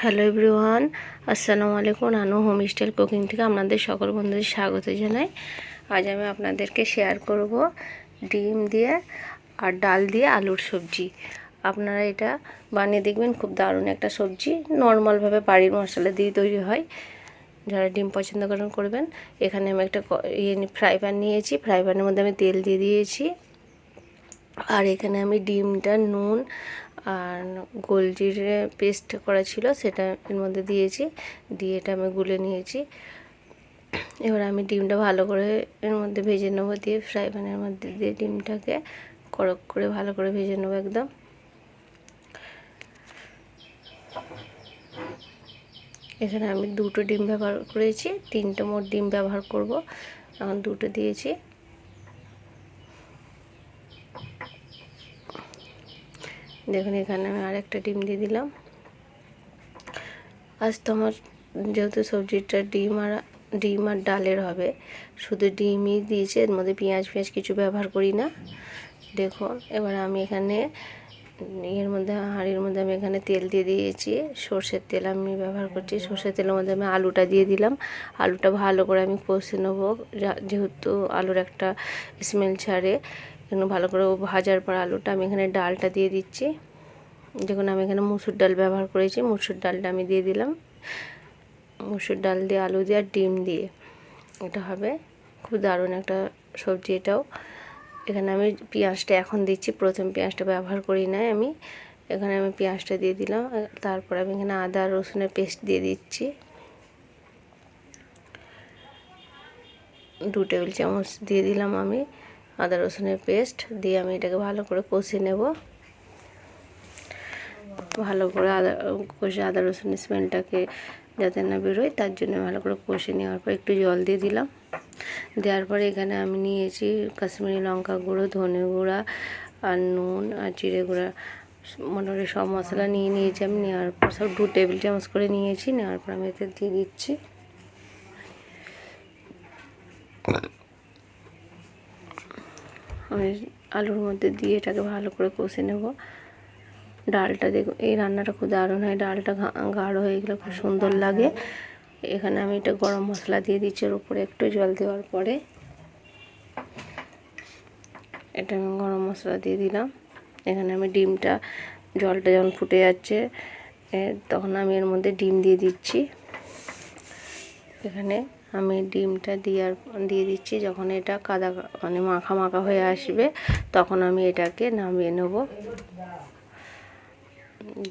Hello everyone, আসসালামু আলাইকুম। আনু home style cooking থেকে আপনাদের সকল বন্ধুদের স্বাগত জানাই। আজ আমি আপনাদেরকে শেয়ার করব ডিম দিয়ে আর ডাল দিয়ে আলুর সবজি। আপনারা এটা বানিয়ে দেখবেন, খুব দারুণ একটা সবজি। নর্মালভাবে বাড়ির মশলা দিয়ে তৈরি হয়। যারা ডিম পছন্দ করেন, করবেন। এখানে আমি একটা ইয়ে ফ্রাই প্যান নিয়েছি। ফ্রাই প্যানের মধ্যে আমি তেল দিয়ে দিয়েছি। আর এখানে আমি ডিমটা, নুন আর গোলজিরে পেস্ট করা ছিল, সেটা এর মধ্যে দিয়েছি। দিয়ে এটা আমি গুলে নিয়েছি। এবার আমি ডিমটা ভালো করে এর মধ্যে ভেজে নেব, দিয়ে ফ্রাই প্যানের মধ্যে দিয়ে ডিমটাকে কড়ক করে ভালো করে ভেজে নেব একদম। এখানে আমি দুটো ডিম ব্যবহার করেছি, তিনটে মোট ডিম ব্যবহার করব। এখন দুটো দিয়েছি। দেখুন, এখানে আমি আর একটা ডিম দিয়ে দিলাম। আজ তো আমার যেহেতু সবজিটা ডিম আর ডিম আর ডালের হবে, শুধু ডিমই দিয়েছে, এর মধ্যে পেঁয়াজ পেঁয়াজ কিছু ব্যবহার করি না। দেখুন, এবার আমি এখানে এর মধ্যে, হাঁড়ির মধ্যে আমি এখানে তেল দিয়ে দিয়েছি। সর্ষের তেল আমি ব্যবহার করছি। সর্ষের তেলের মধ্যে আমি আলুটা দিয়ে দিলাম। আলুটা ভালো করে আমি কষে নেব। যেহেতু আলুর একটা স্মেল ছাড়ে এখানে ভালো করে ভাজার পর আলুটা আমি এখানে ডালটা দিয়ে দিচ্ছি। যখন আমি এখানে মুসুর ডাল ব্যবহার করেছি। মুসুর ডালটা আমি দিয়ে দিলাম। মুসুর ডাল দিয়ে, আলু দিয়ে আর ডিম দিয়ে। এটা হবে খুব দারুণ একটা সবজি এটাও। এখানে আমি পেঁয়াজটা এখন দিচ্ছি, প্রথম পেঁয়াজটা ব্যবহার করি নাই আমি। এখানে আমি পেঁয়াজটা দিয়ে দিলাম তারপর আমি এখানে আদা, রসুনের পেস্ট দিয়ে দিচ্ছি। দু টেবিল চামচ দিয়ে দিলাম আমি আদা, রসুনের পেস্ট, দিয়ে আমি এটাকে ভালো করে কষে নেব। ভালো করে আদা, কষে আদা, রসুনের স্মেলটাকে যাতে না বেরোয়, তার জন্য ভালো করে কষে নেওয়ার পর একটু জল দিয়ে দিলাম। দেওয়ার পরে এখানে আমি নিয়েছি কাশ্মীরি লঙ্কা গুঁড়ো, ধনে গুঁড়া আর নুন আর জিরে গুঁড়া। মোটামুটি সব মশলা নিয়ে নিয়েছি আমি। নেওয়ার পর সব দু টেবিল চামচ করে নিয়েছি। নেওয়ার পর আমি এতে দিয়ে দিচ্ছি। আমি আলুর মধ্যে দিয়ে এটাকে ভালো করে কষে নেব। ডালটা দেখো এই রান্নাটা খুব দারুণ হয়। ডালটা গাঢ় হয়ে গেলে খুব সুন্দর লাগে। এখানে আমি এটা গরম মশলা দিয়ে দিচ্ছি ওর উপরে একটু জল দেওয়ার পরে। এটা আমি গরম মশলা দিয়ে দিলাম। এখানে আমি ডিমটা, জলটা যখন ফুটে যাচ্ছে তখন আমি এর মধ্যে ডিম দিয়ে দিচ্ছি। এখানে আমি ডিমটা দেওয়ার, দিয়ে দিচ্ছি। যখন এটা কাদা মানে মাখা মাখা হয়ে আসবে, তখন আমি এটাকে নামিয়ে নেব।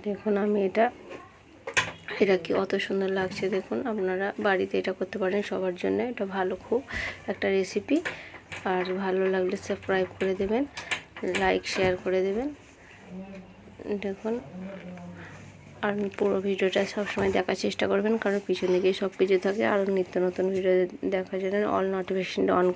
দেখুন আমি এটা এটা কি অত সুন্দর লাগছে দেখুন, আপনারা বাড়িতে এটা করতে পারেন সবার জন্য, এটা ভালো খুব একটা রেসিপি আর ভালো লাগলে সাবস্ক্রাইব করে দেবেন লাইক শেয়ার করে দেবেন। দেখুন, আর পুরো ভিডিওটা সবসময় দেখার চেষ্টা করবেন, কারণ পিছন দিকে সব কিছু থাকে, আরও নিত্য নতুন ভিডিও দেখার জন্য অল নোটিফিকেশনটা অন